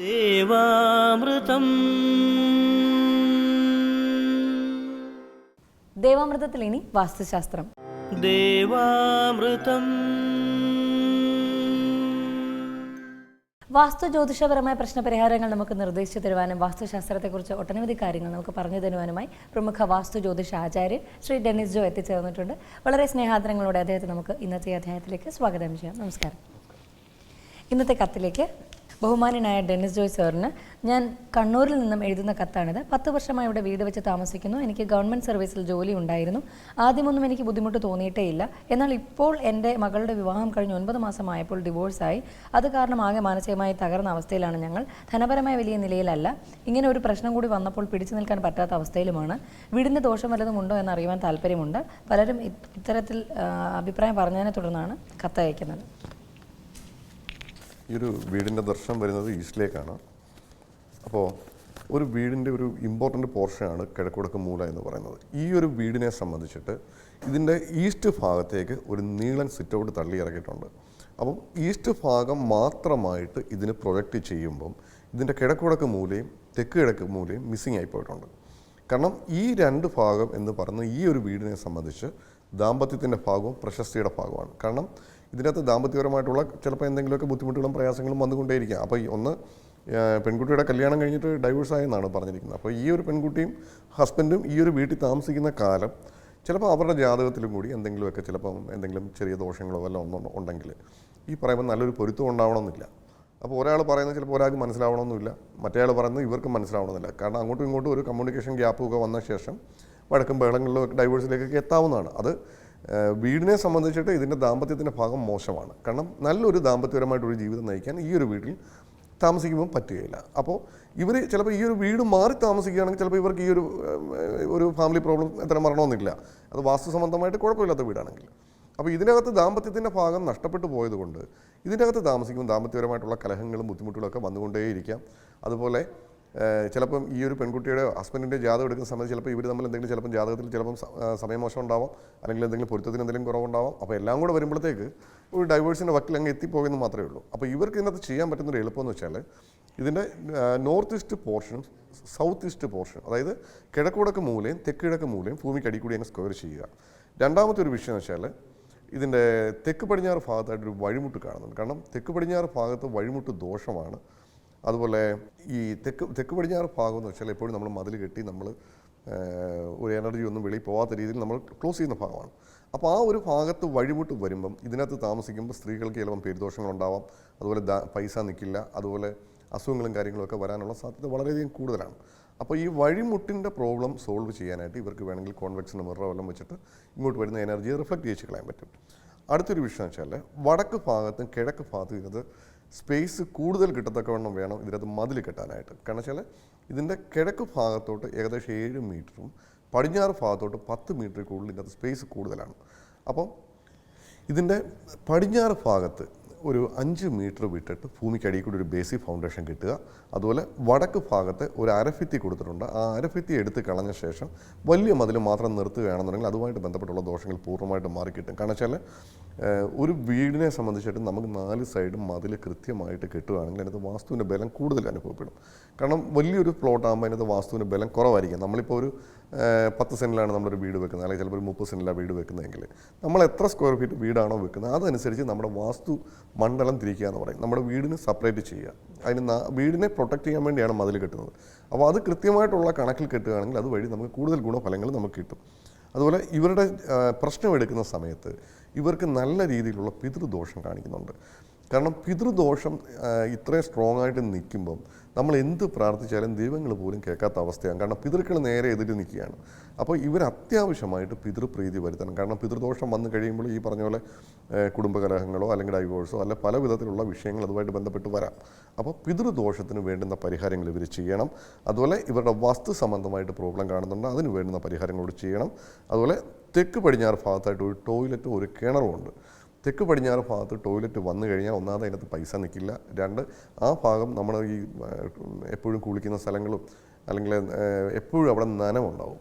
ദേവാമൃതം. ദേവാമൃതത്തിൽ ഇനി വാസ്തുശാസ്ത്രം. ദേവാമൃതം. വാസ്തു ജ്യോതിഷപരമായ പ്രശ്നപരിഹാരങ്ങൾ നമുക്ക് നിർദ്ദേശിച്ചു തരുവാനും വാസ്തുശാസ്ത്രത്തെക്കുറിച്ച് ഒട്ടനവധി കാര്യങ്ങൾ നമുക്ക് പറഞ്ഞു തരുവാനുമായി പ്രമുഖ വാസ്തു ജ്യോതിഷ ആചാര്യൻ ശ്രീ ഡെന്നിസ് ജോ എത്തിച്ചേർന്നിട്ടുണ്ട്. വളരെ സ്നേഹാദരങ്ങളോടെ അദ്ദേഹത്തെ നമുക്ക് ഇന്നത്തെ അധ്യായത്തിലേക്ക് സ്വാഗതം ചെയ്യാം. നമസ്കാരം. ഇന്നത്തെ കത്തിലേക്ക് ബഹുമാനായ ഡെന്നിസ് ജോയ് സാറിന് ഞാൻ കണ്ണൂരിൽ നിന്നും എഴുതുന്ന കത്താണിത്. പത്ത് വർഷമായി ഇവിടെ വീട് വെച്ച് താമസിക്കുന്നു. എനിക്ക് ഗവൺമെന്റ് സർവീസിൽ ജോലി ഉണ്ടായിരുന്നു. ആദ്യമൊന്നും എനിക്ക് ബുദ്ധിമുട്ട് തോന്നിയിട്ടേ ഇല്ല. എന്നാൽ ഇപ്പോൾ എന്റെ മകളുടെ വിവാഹം കഴിഞ്ഞ് ഒൻപത് മാസമായപ്പോൾ ഡിവോഴ്സായി. അത് കാരണം ആകെ മാനസികമായി തകർന്ന അവസ്ഥയിലാണ് ഞങ്ങൾ. ധനപരമായ വലിയ നിലയിലല്ല. ഇങ്ങനെ ഒരു പ്രശ്നം കൂടി വന്നപ്പോൾ പിടിച്ചു നിൽക്കാൻ പറ്റാത്ത അവസ്ഥയിലുമാണ്. വീടിന്റെ ദോഷം വല്ലതും ഉണ്ടോ എന്ന് അറിയുവാൻ താല്പര്യമുണ്ട്. പലരും ഇത്തരത്തിൽ അഭിപ്രായം പറഞ്ഞതിനെ തുടർന്നാണ് കത്തയക്കുന്നത്. ഈ ഒരു വീടിന്റെ ദർശനം വരുന്നത് ഈസ്റ്റിലേക്കാണ്. അപ്പോൾ ഒരു വീടിന്റെ ഒരു ഇമ്പോർട്ടന്റ് പോർഷനാണ് കിഴക്കുടക്ക് മൂല എന്ന് പറയുന്നത്. ഈ ഒരു വീടിനെ സംബന്ധിച്ചിട്ട് ഇതിന്റെ ഈസ്റ്റ് ഭാഗത്തേക്ക് ഒരു നീളൻ സിറ്റൗട്ട് തള്ളി ഇറക്കിയിട്ടുണ്ട്. അപ്പം ഈസ്റ്റ് ഭാഗം മാത്രമായിട്ട് ഇതിന് പ്രൊജക്റ്റ് ചെയ്യുമ്പം ഇതിന്റെ കിഴക്കുടക്ക് മൂലയും തെക്ക് കിഴക്ക് മൂലയും മിസ്സിങ് ആയിപ്പോയിട്ടുണ്ട് കാരണം ഈ രണ്ട് ഭാഗം എന്ന് പറയുന്ന ഈ ഒരു വീടിനെ സംബന്ധിച്ച് ദാമ്പത്യത്തിന്റെ ഭാഗവും പ്രശസ്തിയുടെ ഭാഗമാണ് കാരണം ഇതിനകത്ത് ദാമ്പത്യപരമായിട്ടുള്ള ചിലപ്പോൾ എന്തെങ്കിലുമൊക്കെ ബുദ്ധിമുട്ടുകളും പ്രയാസങ്ങളും വന്നുകൊണ്ടേയിരിക്കാം. അപ്പോൾ ഒന്ന് പെൺകുട്ടിയുടെ കല്യാണം കഴിഞ്ഞിട്ട് ഡൈവേഴ്സ് ആയെന്നാണ് പറഞ്ഞിരിക്കുന്നത്. അപ്പോൾ ഈ ഒരു പെൺകുട്ടിയും ഹസ്ബൻഡും ഈ ഒരു വീട്ടിൽ താമസിക്കുന്ന കാലം ചിലപ്പോൾ അവരുടെ ജാതകത്തിലും കൂടി എന്തെങ്കിലുമൊക്കെ ചിലപ്പം എന്തെങ്കിലും ചെറിയ ദോഷങ്ങളോ വല്ല ഒന്നും ഉണ്ടെങ്കിൽ ഈ പറയുമ്പോൾ നല്ലൊരു പൊരുത്തം ഉണ്ടാവണമെന്നില്ല. അപ്പോൾ ഒരാൾ പറയുന്നത് ചിലപ്പോൾ ഒരാൾക്ക് മനസ്സിലാവണമെന്നില്ല. മറ്റേ ആൾ പറയുന്നത് ഇവർക്ക് മനസ്സിലാവണമെന്നില്ല. കാരണം അങ്ങോട്ടും ഇങ്ങോട്ടും ഒരു കമ്മ്യൂണിക്കേഷൻ ഗ്യാപ്പ് ഒക്കെ വന്ന ശേഷം വഴക്കും ബഹളങ്ങളിലും ഡൈവേഴ്സിലേക്കൊക്കെ എത്താവുന്നതാണ്. അത് വീടിനെ സംബന്ധിച്ചിട്ട് ഇതിന്റെ ദാമ്പത്യത്തിന്റെ ഭാഗം മോശമാണ്. കാരണം നല്ലൊരു ദാമ്പത്യപരമായിട്ടൊരു ജീവിതം നയിക്കാൻ ഈ ഒരു വീട്ടിൽ താമസിക്കുമ്പോൾ പറ്റുകയില്ല. അപ്പോൾ ഇവർ ചിലപ്പോൾ ഈ ഒരു വീട് മാറി താമസിക്കുകയാണെങ്കിൽ ചിലപ്പോൾ ഇവർക്ക് ഈ ഒരു ഒരു ഫാമിലി പ്രോബ്ലം എത്ര മരണമൊന്നുമില്ല. അത് വാസ്തു സംബന്ധമായിട്ട് കുഴപ്പമില്ലാത്ത വീടാണെങ്കിൽ. അപ്പോൾ ഇതിനകത്ത് ദാമ്പത്യത്തിന്റെ ഭാഗം നഷ്ടപ്പെട്ടു പോയതുകൊണ്ട് ഇതിനകത്ത് താമസിക്കുമ്പോൾ ദാമ്പത്യപരമായിട്ടുള്ള കലഹങ്ങളും ബുദ്ധിമുട്ടുകളൊക്കെ വന്നുകൊണ്ടേയിരിക്കാം. അതുപോലെ ചിലപ്പം ഈ ഒരു പെൺകുട്ടിയുടെ ഹസ്ബൻഡിന്റെ ജാതകം എടുക്കുന്ന സമയത്ത് ചിലപ്പോൾ ഇവർ തമ്മിൽ എന്തെങ്കിലും ചിലപ്പം ജാതകത്തിൽ ചിലപ്പം സമയമോശം ഉണ്ടാവാം അല്ലെങ്കിൽ എന്തെങ്കിലും പൊരുത്തത്തിന് എന്തെങ്കിലും കുറവുണ്ടാവാം. അപ്പോൾ എല്ലാം കൂടെ വരുമ്പോഴത്തേക്ക് ഒരു ഡൈവേഴ്സിന്റെ വക്കിൽ അങ്ങ് എത്തിപ്പോയെന്ന് മാത്രമേ ഉള്ളൂ. അപ്പോൾ ഇവർക്ക് ഇതിനകത്ത് ചെയ്യാൻ പറ്റുന്നൊരു എളുപ്പമെന്ന് വെച്ചാൽ ഇതിന്റെ north east portion south east portion അതായത് കിഴക്കുടക്ക് മൂലയും തെക്ക് കിഴക്ക് മൂലയും ഭൂമിക്ക് അടിക്കൂടി അങ്ങ് സ്ക്വയർ ചെയ്യുക. രണ്ടാമത്തെ ഒരു വിഷയം എന്ന് വെച്ചാൽ ഇതിന്റെ തെക്ക് പടിഞ്ഞാറ് ഭാഗത്തായിട്ടൊരു വഴിമുട്ട് കാണുന്നുണ്ട്. കാരണം തെക്ക് പടിഞ്ഞാറ് ഭാഗത്ത് വഴിമുട്ട് ദോഷമാണ്. അതുപോലെ ഈ തെക്ക് തെക്ക് പടിഞ്ഞാറ് ഭാഗം എന്ന് വെച്ചാൽ എപ്പോഴും നമ്മൾ മതിൽ കെട്ടി നമ്മൾ ഒരു എനർജി ഒന്നും വെളിയിൽ പോകാത്ത രീതിയിൽ നമ്മൾ ക്ലോസ് ചെയ്യുന്ന ഭാഗമാണ്. അപ്പോൾ ആ ഒരു ഭാഗത്ത് വഴിമുട്ട് വരുമ്പം ഇതിനകത്ത് താമസിക്കുമ്പോൾ സ്ത്രീകൾക്ക് ചിലപ്പം പേരുദോഷങ്ങളുണ്ടാവാം. അതുപോലെ പൈസ നിൽക്കില്ല അതുപോലെ അസുഖങ്ങളും കാര്യങ്ങളൊക്കെ വരാനുള്ള സാധ്യത വളരെയധികം കൂടുതലാണ്. അപ്പോൾ ഈ വഴിമുട്ടിന്റെ പ്രോബ്ലം സോൾവ് ചെയ്യാനായിട്ട് ഇവർക്ക് വേണമെങ്കിൽ കോൺവെക്സിന്റെ മിററോ എല്ലാം വെച്ചിട്ട് ഇങ്ങോട്ട് വരുന്ന എനർജിയെ റിഫ്ലക്റ്റ് ചെയ്ത് കളയാൻ പറ്റും. അടുത്തൊരു വിഷയം വെച്ചാൽ വടക്ക് ഭാഗത്തും കിഴക്ക് ഭാഗത്തും ഇതിനകത്ത് സ്പേസ് കൂടുതൽ കിട്ടത്തക്കവണ്ണം വേണം ഇതിനകത്ത് മതിൽ കെട്ടാനായിട്ട്. കാരണം വെച്ചാൽ ഇതിന്റെ കിഴക്ക് ഭാഗത്തോട്ട് ഏകദേശം ഏഴ് മീറ്ററും പടിഞ്ഞാറ് ഭാഗത്തോട്ട് പത്ത് മീറ്ററിൽ കൂടുതൽ ഇതിനകത്ത് സ്പേസ് കൂടുതലാണ്. അപ്പം ഇതിന്റെ പടിഞ്ഞാറ് ഭാഗത്ത് ഒരു അഞ്ച് മീറ്റർ വിട്ടിട്ട് ഭൂമിക്കടിയിൽ കൂടി ഒരു ബേസിക് ഫൗണ്ടേഷൻ കിട്ടുക. അതുപോലെ വടക്ക് ഭാഗത്ത് ഒരു അരഭിത്തി കൊടുത്തിട്ടുണ്ട്. ആ അരഭിത്തി എടുത്ത് കളഞ്ഞ ശേഷം വലിയ മതിൽ മാത്രം നിർത്തുകയാണെന്നുണ്ടെങ്കിൽ അതുമായിട്ട് ബന്ധപ്പെട്ടുള്ള ദോഷങ്ങൾ പൂർണമായിട്ട് മാറിക്കിട്ടും. കാരണം വെച്ചാൽ ഒരു വീടിനെ സംബന്ധിച്ചിട്ട് നമുക്ക് നാല് സൈഡും മതിൽ കൃത്യമായിട്ട് കിട്ടുകയാണെങ്കിൽ അതിനകത്ത് വാസ്തുവിന്റെ ബലം കൂടുതൽ അനുഭവപ്പെടും. കാരണം വലിയൊരു പ്ലോട്ട് ആകുമ്പോൾ അതിനകത്ത് വാസ്തുവിന്റെ ബലം കുറവായിരിക്കും. നമ്മളിപ്പോൾ ഒരു പത്ത് സെന്റിലാണ് നമ്മളൊരു വീട് വെക്കുന്നത്. അല്ലെങ്കിൽ ചിലപ്പോൾ ഒരു മുപ്പത് സെന്റിലാണ് വീട് വെക്കുന്നതെങ്കിൽ നമ്മൾ എത്ര സ്ക്വയർ ഫീറ്റ് വീടാണോ വെക്കുന്നത്? അതനുസരിച്ച് നമ്മുടെ വാസ്തു മണ്ഡലം തിരിക്കുക എന്ന് പറയും. നമ്മുടെ വീടിന് സെപ്പറേറ്റ് ചെയ്യുക. അതിന് വീടിനെ പ്രൊട്ടക്റ്റ് ചെയ്യാൻ വേണ്ടിയാണ് മതിൽ കെട്ടുന്നത്. അപ്പോൾ അത് കൃത്യമായിട്ടുള്ള കണക്കിൽ കെട്ടുകയാണെങ്കിൽ അതുവഴി നമുക്ക് കൂടുതൽ ഗുണഫലങ്ങൾ നമുക്ക് കിട്ടും. അതുപോലെ ഇവരുടെ പ്രശ്നം എടുക്കുന്ന സമയത്ത് ഇവർക്ക് നല്ല രീതിയിലുള്ള പിതൃദോഷം കാണിക്കുന്നുണ്ട്. കാരണം പിതൃദോഷം ഇത്രയും സ്ട്രോങ് ആയിട്ട് നിൽക്കുമ്പം നമ്മൾ എന്ത് പ്രാർത്ഥിച്ചാലും ദൈവങ്ങൾ പോലും കേൾക്കാത്ത അവസ്ഥയാണ്. കാരണം പിതൃക്കൾ നേരെ എതിര് നിൽക്കുകയാണ്. അപ്പോൾ ഇവർ അത്യാവശ്യമായിട്ട് പിതൃപ്രീതി വരുത്തണം. കാരണം പിതൃദോഷം വന്നു കഴിയുമ്പോൾ ഈ പറഞ്ഞ പോലെ കുടുംബകലഹങ്ങളോ അല്ലെങ്കിൽ ഡൈവോഴ്സോ അല്ലെങ്കിൽ പല വിധത്തിലുള്ള വിഷയങ്ങൾ അതുമായിട്ട് ബന്ധപ്പെട്ട് വരാം. അപ്പോൾ പിതൃദോഷത്തിന് വേണ്ടുന്ന പരിഹാരങ്ങൾ ഇവർ ചെയ്യണം. അതുപോലെ ഇവരുടെ വസ്തു സംബന്ധമായിട്ട് പ്രോബ്ലം കാണുന്നുണ്ട്. അതിന് വേണ്ടുന്ന പരിഹാരങ്ങളോട് ചെയ്യണം. അതുപോലെ തെക്ക് പടിഞ്ഞാറ് ഭാഗത്തായിട്ട് ഒരു ടോയ്ലറ്റും ഒരു കിണറുമുണ്ട്. തെക്ക് പടിഞ്ഞാറ് ഭാഗത്ത് ടോയ്ലറ്റ് വന്നു കഴിഞ്ഞാൽ ഒന്നാമത് അതിനകത്ത് പൈസ നിൽക്കില്ല. രണ്ട് ആ ഭാഗം നമ്മൾ ഈ എപ്പോഴും കുളിക്കുന്ന സ്ഥലങ്ങളും അല്ലെങ്കിൽ എപ്പോഴും അവിടെ നനവുണ്ടാവും.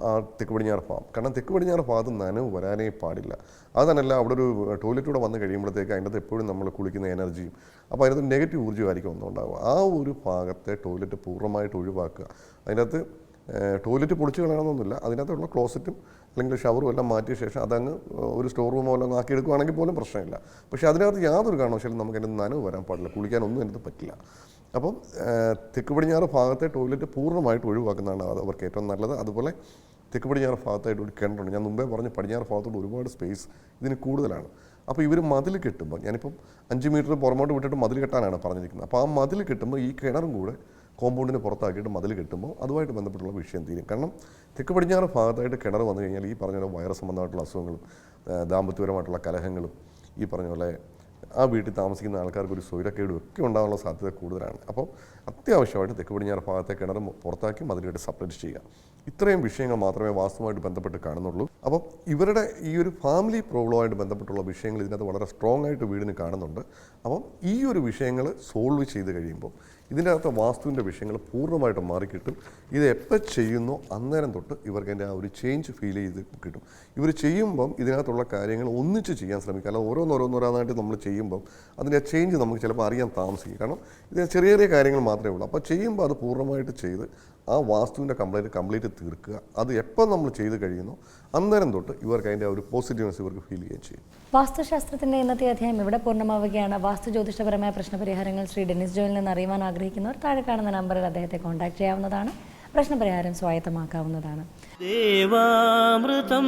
ആ തെക്ക് പടിഞ്ഞാറ് ഭാഗം. കാരണം തെക്ക് പടിഞ്ഞാറ് ഭാഗത്ത് നനവ് വരാനേ പാടില്ല. അത് തന്നെയല്ല അവിടെ ഒരു ടോയ്ലറ്റൂടെ വന്ന് കഴിയുമ്പോഴത്തേക്ക് അതിന്റെ എപ്പോഴും നമ്മൾ കുളിക്കുന്ന എനർജിയും അപ്പോൾ അതിനകത്ത് നെഗറ്റീവ് ഊർജമായിരിക്കും ഒന്നുണ്ടാവുക. ആ ഒരു ഭാഗത്തെ ടോയ്ലറ്റ് പൂർണമായിട്ട് ഒഴിവാക്കുക. അതിനകത്ത് ടോയ്ലറ്റ് പൊളിച്ച് കളയണമെന്നൊന്നുമില്ല. അതിനകത്തുള്ള ക്ലോസറ്റും അല്ലെങ്കിൽ ഷവറും എല്ലാം മാറ്റിയ ശേഷം അതങ്ങ് ഒരു സ്റ്റോർ റൂം പോലെ അങ്ങ് ആക്കി എടുക്കുകയാണെങ്കിൽ പോലും പ്രശ്നമില്ല. പക്ഷേ അതിനകത്ത് യാതൊരു കാരണവശാലും നമുക്ക് അതിന് നനവ് വരാൻ പാടില്ല. കുളിക്കാനൊന്നും അതിനകത്ത് പറ്റില്ല. അപ്പം തെക്ക് പടിഞ്ഞാറ് ഭാഗത്തെ ടോയ്ലറ്റ് പൂർണമായിട്ട് ഒഴിവാക്കുന്നതാണ് അവർക്ക് ഏറ്റവും നല്ലത്. അതുപോലെ തെക്ക് പടിഞ്ഞാറ് ഭാഗത്തായിട്ട് ഒരു കിണറുണ്ട്. ഞാൻ മുമ്പേ പറഞ്ഞു പടിഞ്ഞാറ് ഭാഗത്തോട്ട് ഒരുപാട് സ്പേസ് ഇതിന് കൂടുതലാണ്. അപ്പോൾ ഇവർ മതിൽ കെട്ടുമ്പോൾ ഞാനിപ്പം അഞ്ച് മീറ്റർ പുറമോട്ട് വിട്ടിട്ട് മതിൽ കെട്ടാനാണ് പറഞ്ഞിരിക്കുന്നത്. അപ്പോൾ ആ മതിൽ കെട്ടുമ്പോൾ ഈ കിണറും കൂടെ കോമ്പൗണ്ടിന് പുറത്താക്കിയിട്ട് മതിൽ കെട്ടുമ്പോൾ അതുമായിട്ട് ബന്ധപ്പെട്ടുള്ള വിഷയം തീരും. കാരണം തെക്ക് പടിഞ്ഞാറ് ഭാഗത്തായിട്ട് കിണർ വന്നു കഴിഞ്ഞാൽ ഈ പറഞ്ഞ പോലെ വൈറസ് സംബന്ധമായിട്ടുള്ള അസുഖങ്ങളും ദാമ്പത്യപരമായിട്ടുള്ള കലഹങ്ങളും ഈ പറഞ്ഞ പോലെ ആ വീട്ടിൽ താമസിക്കുന്ന ആൾക്കാർക്ക് ഒരു സ്വൈരക്കേടും ഒക്കെ ഉണ്ടാകാനുള്ള സാധ്യത കൂടുതലാണ്. അപ്പോൾ അത്യാവശ്യമായിട്ട് തെക്ക് പടിഞ്ഞാറ് ഭാഗത്തെ കിണർ പുറത്താക്കി മതിലായിട്ട് സപ്ലൈസ് ചെയ്യുക. ഇത്രയും വിഷയങ്ങൾ മാത്രമേ വാസ്തുവായിട്ട് ബന്ധപ്പെട്ട് കാണുന്നുള്ളൂ. അപ്പം ഇവരുടെ ഈ ഒരു ഫാമിലി പ്രോബ്ലമായിട്ട് ബന്ധപ്പെട്ടുള്ള വിഷയങ്ങൾ ഇതിനകത്ത് വളരെ സ്ട്രോങ് ആയിട്ട് വീടിന് കാണുന്നുണ്ട്. അപ്പം ഈ ഒരു വിഷയങ്ങൾ സോൾവ് ചെയ്ത് കഴിയുമ്പോൾ ഇതിന്റെ അകത്ത് വാസ്തുവിന്റെ വിഷയങ്ങൾ പൂർണമായിട്ടും മാറിക്കിട്ടും. ഇത് എപ്പോൾ ചെയ്യുന്നോ അന്നേരം തൊട്ട് ഇവർക്ക് അതിന്റെ ആ ഒരു ചേഞ്ച് ഫീൽ ചെയ്ത് കിട്ടും. ഇവർ ചെയ്യുമ്പം ഇതിനകത്തുള്ള കാര്യങ്ങൾ ഒന്നിച്ച് ചെയ്യാൻ ശ്രമിക്കുക അല്ല ഓരോന്നോരോന്നോരോന്നായിട്ട് നമ്മൾ ചെയ്യുമ്പം അതിന്റെ ആ ചേഞ്ച് നമുക്ക് ചിലപ്പോൾ അറിയാൻ താമസിക്കും. കാരണം ഇത് ചെറിയ ചെറിയ കാര്യങ്ങൾ മാത്രമേ ഉള്ളൂ. അപ്പോൾ ചെയ്യുമ്പോൾ അത് പൂർണമായിട്ട് ചെയ്ത് ആ വാസ്തുവിന്റെ കംപ്ലൈന്റ് കംപ്ലീറ്റ് തീർക്കുക. അത് എപ്പോൾ നമ്മൾ ചെയ്ത് കഴിയുന്നോ അന്നേരം തൊട്ട് ഇവർക്ക് അതിന്റെ ഒരു പോസിറ്റീവ്നെസ് ഇവർക്ക് ഫീൽ ചെയ്യുകയും ചെയ്യും. വാസ്തുശാസ്ത്രത്തിന്റെ ഇന്നത്തെ അധ്യായം ഇവിടെ പൂർണമാവുകയാണ്. വാസ്തു ജ്യോതിഷപരമായ പ്രശ്നപരിഹാരങ്ങൾ ശ്രീ ഡെന്നിസ് ജോയിൽ നിന്ന് അറിയുവാൻ ആഗ്രഹിക്കുന്നവർ താഴെ കാണുന്ന നമ്പറിൽ അദ്ദേഹത്തെ കോൺടാക്ട് ചെയ്യാവുന്നതാണ്. പ്രശ്നപരിഹാരം സ്വായത്തമാക്കാവുന്നതാണ്. ദേവാമൃതം